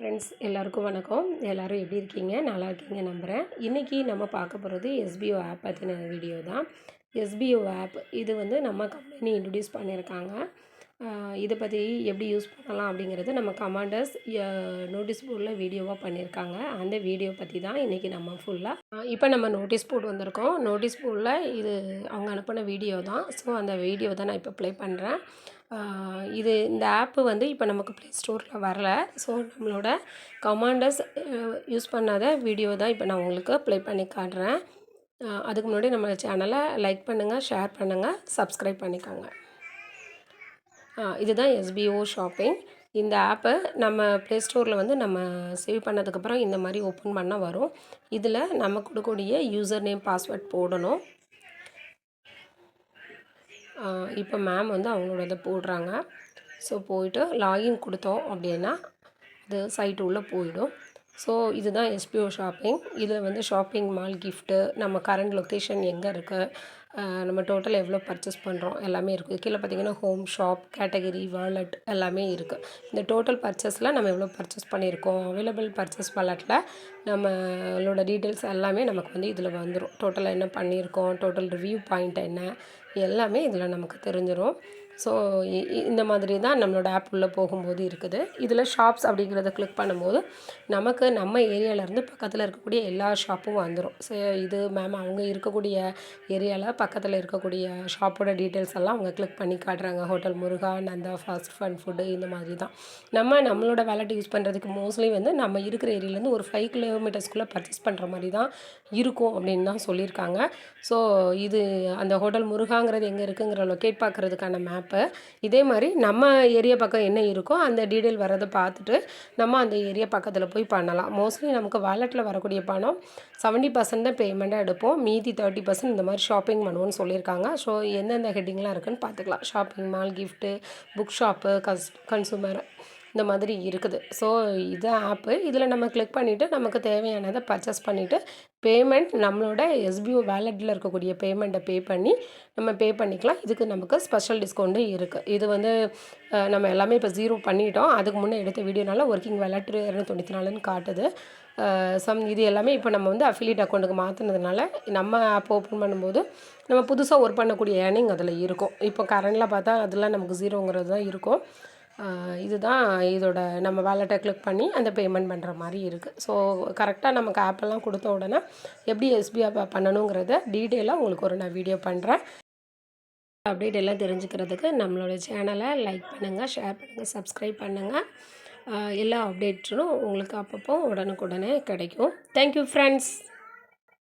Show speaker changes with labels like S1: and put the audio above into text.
S1: Friends எல்லாருக்கும் வணக்கம். எல்லோரும் எப்படி இருக்கீங்க? நல்லா இருக்கீங்க நம்புகிறேன் இன்றைக்கி நம்ம பார்க்க போகிறது எஸ்பிஓ ஆப் பற்றின வீடியோ தான். எஸ்பிஓ ஆப் இது வந்து நம்ம கம்பெனி இன்ட்ரடியூஸ் பண்ணியிருக்காங்க. இதை பற்றி எப்படி யூஸ் பண்ணலாம் அப்படிங்கிறது நம்ம கமாண்டர்ஸ் நோட்டீஸ் போர்டில் வீடியோவாக பண்ணியிருக்காங்க அந்த வீடியோ பற்றி தான் இன்றைக்கி நம்ம ஃபுல்லாக இப்போ நம்ம நோட்டீஸ் போர்டு வந்திருக்கோம். நோட்டீஸ் போர்டில் இது அவங்க அனுப்பின வீடியோ தான். ஸோ அந்த வீடியோ தான் நான் இப்போ ப்ளே பண்ணுறேன் இது இந்த ஆப்பு வந்து இப்போ நமக்கு ப்ளே ஸ்டோரில் வரல. ஸோ நம்மளோட கமாண்டர்ஸ் யூஸ் பண்ணாத வீடியோ தான் இப்போ நான் உங்களுக்கு ப்ளே பண்ணி காட்டுறேன். அதுக்கு முன்னாடி நம்ம சேனலை லைக் பண்ணுங்கள் ஷேர் பண்ணுங்கள் சப்ஸ்கிரைப் பண்ணிக்கோங்க. இதுதான் எஸ்பிஓ ஷாப்பிங் இந்த ஆப்பை நம்ம ப்ளே ஸ்டோரில் வந்து நம்ம சேவ் பண்ணதுக்கப்புறம் இந்த மாதிரி ஓப்பன் பண்ணால் வரும். இதில் நம்ம கொடுக்கக்கூடிய யூசர் நேம் பாஸ்வேர்ட் போடணும். இப்போ மேம் வந்து அவங்களோட இதை போடுறாங்க. ஸோ போயிட்டு லாகின் கொடுத்தோம் அப்படின்னா அது சைட்டு உள்ளே போயிடும். ஸோ இதுதான் எஸ்பிஓ ஷாப்பிங் இதில் வந்து ஷாப்பிங் மால் கிஃப்ட்டு நம்ம கரண்ட் லொக்கேஷன் எங்கே இருக்குது நம்ம டோட்டல் எவ்வளோ பர்ச்சேஸ் பண்ணுறோம் எல்லாமே இருக்குது கீழே பார்த்தீங்கன்னா ஹோம் ஷாப் கேட்டகரி வாலெட் எல்லாமே இருக்குது இந்த டோட்டல் பர்ச்சேஸில் நம்ம எவ்வளோ பர்ச்சேஸ் பண்ணியிருக்கோம் அவைலபிள் பர்ச்சேஸ் வாலெட்டில் நம்மளோட டீட்டெயில்ஸ் எல்லாமே நமக்கு வந்து இதில் வந்துடும் டோட்டலாக என்ன பண்ணியிருக்கோம் டோட்டல் ரிவ்யூ பாயிண்ட் என்ன எல்லாமே இதில் நமக்கு தெரிஞ்சிடும் ஸோ இந்த மாதிரி தான் நம்மளோட ஆப் உள்ளே போகும்போது இருக்குது. இதில் ஷாப்ஸ் அப்படிங்கிறத கிளிக் பண்ணும்போது நமக்கு நம்ம ஏரியாவிலேருந்து பக்கத்தில் இருக்கக்கூடிய எல்லா ஷாப்பும் வந்துடும் ஸோ இது மேம் அவங்க இருக்கக்கூடிய ஏரியாவில் பக்கத்தில் இருக்கக்கூடிய ஷாப்போட டீட்டெயில்ஸ் எல்லாம் அவங்க கிளிக் பண்ணி காட்டுறாங்க. Hotel Muruga Nanda fast fund food இந்த மாதிரி தான் நம்ம நம்மளோட வேலட் யூஸ் பண்ணுறதுக்கு மோஸ்ட்லி வந்து நம்ம இருக்கிற ஏரியாலேருந்து ஒரு ஃபைவ் கிலோமீட்டர்ஸ்குள்ளே பர்ச்சேஸ் பண்ணுற மாதிரி தான் இருக்கும் அப்படின்னு தான் சொல்லியிருக்காங்க. ஸோ இது அந்த ஹோட்டல் முருகாங்கிறது எங்கே இருக்குங்கிற லொக்கேட் பார்க்குறதுக்கான மேப்பு இதே மாதிரி நம்ம ஏரியா பக்கம் என்ன இருக்கோ அந்த டீட்டெயில் வரதை பார்த்துட்டு நம்ம அந்த ஏரியா பக்கத்தில் போய் பண்ணலாம். மோஸ்ட்லி நமக்கு வாலெட்டில் வரக்கூடிய பணம் செவன்ட்டி பர்சன்ட் தான் பேமெண்ட்டாக எடுப்போம். மீதி தேர்ட்டி பர்சன்ட் இந்த மாதிரி ஷாப்பிங் பண்ணுவோன்னு சொல்லியிருக்காங்க. ஸோ எந்தெந்த ஹெட்டிங்லாம் இருக்குன்னு பார்த்துக்கலாம். Shopping mall gift book shop gas consumer இந்த மாதிரி இருக்குது. ஸோ இது ஆப்பு இதில் நம்ம கிளிக் பண்ணிவிட்டு நமக்கு தேவையானதை பர்ச்சேஸ் பண்ணிவிட்டு பேமெண்ட் நம்மளோட எஸ்பிஓ வேலெட்டில் இருக்கக்கூடிய பேமெண்ட்டை பே பண்ணி நம்ம பே பண்ணிக்கலாம். இதுக்கு நமக்கு ஸ்பெஷல் டிஸ்கவுண்ட்டும் இருக்குது இது வந்து நம்ம எல்லாமே இப்போ ஜீரோ பண்ணிட்டோம். அதுக்கு முன்னே எடுத்த வீடியோனால ஒர்க்கிங் வேலட் இரநூத்தொண்ணூற்றி நாலுன்னு காட்டுது சம் இது எல்லாமே இப்போ நம்ம வந்து அஃபிலியேட் அக்கௌண்ட்டுக்கு மாற்றினதுனால நம்ம ஆப் ஓப்பன் பண்ணும்போது நம்ம புதுசாக ஒர்க் பண்ணக்கூடிய ஏர்னிங் அதில் இருக்கும். இப்போ கரண்டில் பார்த்தா அதெல்லாம் நமக்கு ஜீரோங்கிறது தான் இருக்கும். இதுதான் இதோட நம்ம வேலெட்டை கிளிக் பண்ணி அந்த பேமெண்ட் பண்ணுற மாதிரி இருக்குது ஸோ கரெக்டாக நமக்கு ஆப்பெல்லாம் கொடுத்த உடனே எப்படி எஸ்பிஐ பண்ணணுங்கிறத டீட்டெயிலாக உங்களுக்கு ஒரு நான் வீடியோ பண்ணுறேன் அப்டேட் எல்லாம் தெரிஞ்சுக்கிறதுக்கு நம்மளோட சேனலை லைக் பண்ணுங்கள் ஷேர் பண்ணுங்கள் சப்ஸ்கிரைப் பண்ணுங்கள் எல்லா அப்டேட்ஸும் உங்களுக்கு அப்பப்போ உடனுக்குடனே கிடைக்கும். Thank you friends